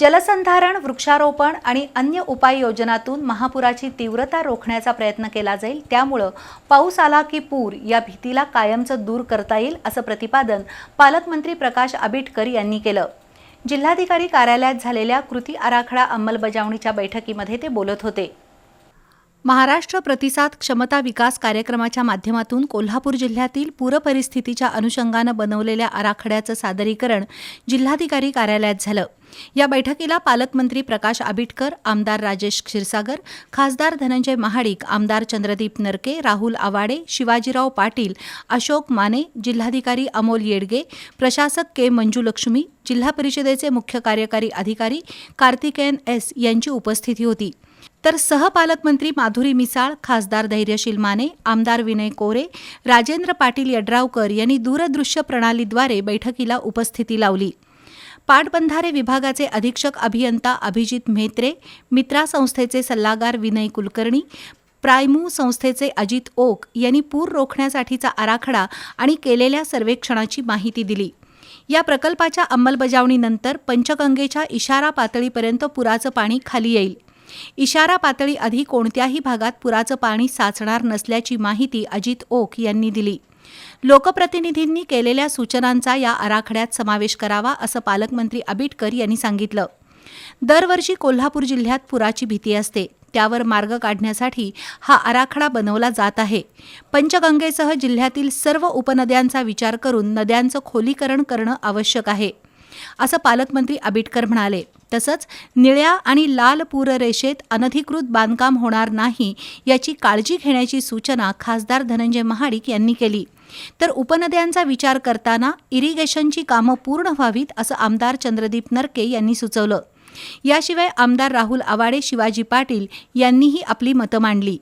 जलसंधारण वृक्षारोपण आणि अन्य उपाययोजनातून महापुराची तीव्रता रोखण्याचा प्रयत्न केला जाईल. त्यामुळं पाऊस आला की पूर या भीतीला कायमचं दूर करता येईल असं प्रतिपादन पालकमंत्री प्रकाश आबिटकर यांनी केलं. जिल्हाधिकारी कार्यालयात झालेल्या कृती आराखडा अंमलबजावणीच्या बैठकीमध्ये ते बोलत होते. महाराष्ट्र प्रतिसाद क्षमता विकास कार्यक्रमाच्या माध्यमातून कोल्हापूर जिल्ह्यातील पूरपरिस्थितीच्या अनुषंगानं बनवलेल्या आराखड्याचं सादरीकरण जिल्हाधिकारी कार्यालयात झालं. या बैठकीला पालकमंत्री प्रकाश आबिटकर आमदार राजेश क्षीरसागर खासदार धनंजय महाडिक आमदार चंद्रदीप नरके राहुल आवाडे शिवाजीराव पाटील अशोक माने जिल्हाधिकारी अमोल येडगे प्रशासक के मंजुलक्ष्मी जिल्हा परिषदेचे मुख्य कार्यकारी अधिकारी कार्तिकेयन एस यांची उपस्थिती होती. तर सहपालकमंत्री माधुरी मिसाळ खासदार धैर्यशील माने आमदार विनय कोरे राजेंद्र पाटील यड्रावकर यांनी दूरदृश्य प्रणालीद्वारे बैठकीला उपस्थिती लावली. पाटबंधारे विभागाचे अधीक्षक अभियंता अभिजित म्हेत्रे मित्रा संस्थेचे सल्लागार विनय कुलकर्णी प्रायमू संस्थेचे अजित ओक यांनी पूर रोखण्यासाठीचा आराखडा आणि केलेल्या सर्वेक्षणाची माहिती दिली. या प्रकल्पाच्या अंमलबजावणीनंतर पंचगंगेच्या इशारा पातळीपर्यंत पुराचं पाणी खाली येईल. इशारा पातळी आधी कोणत्याही भागात पुराचं पाणी साचणार नसल्याची माहिती अजित ओक यांनी दिली. लोकप्रतिनिधींनी केलेल्या सूचनांचा या आराखड्यात समावेश करावा असं पालकमंत्री आबिटकर यांनी सांगितलं. दरवर्षी कोल्हापूर जिल्ह्यात पुराची भीती असते. त्यावर मार्ग काढण्यासाठी हा आराखडा बनवला जात आहे. पंचगंगेसह जिल्ह्यातील सर्व उपनद्यांचा विचार करून नद्यांचं खोलीकरण करणं आवश्यक आहे. असं पालकमंत्री आबिटकर म्हणाले. तसंच निळ्या आणि लाल पूररेषेत अनधिकृत बांधकाम होणार नाही याची काळजी घेण्याची सूचना खासदार धनंजय महाडिक यांनी केली. तर उपनद्यांचा विचार करताना इरिगेशनची कामं पूर्ण व्हावीत असं आमदार चंद्रदीप नरके यांनी सुचवलं. याशिवाय आमदार राहुल आवाडे शिवाजी पाटील यांनीही आपली मतं मांडली.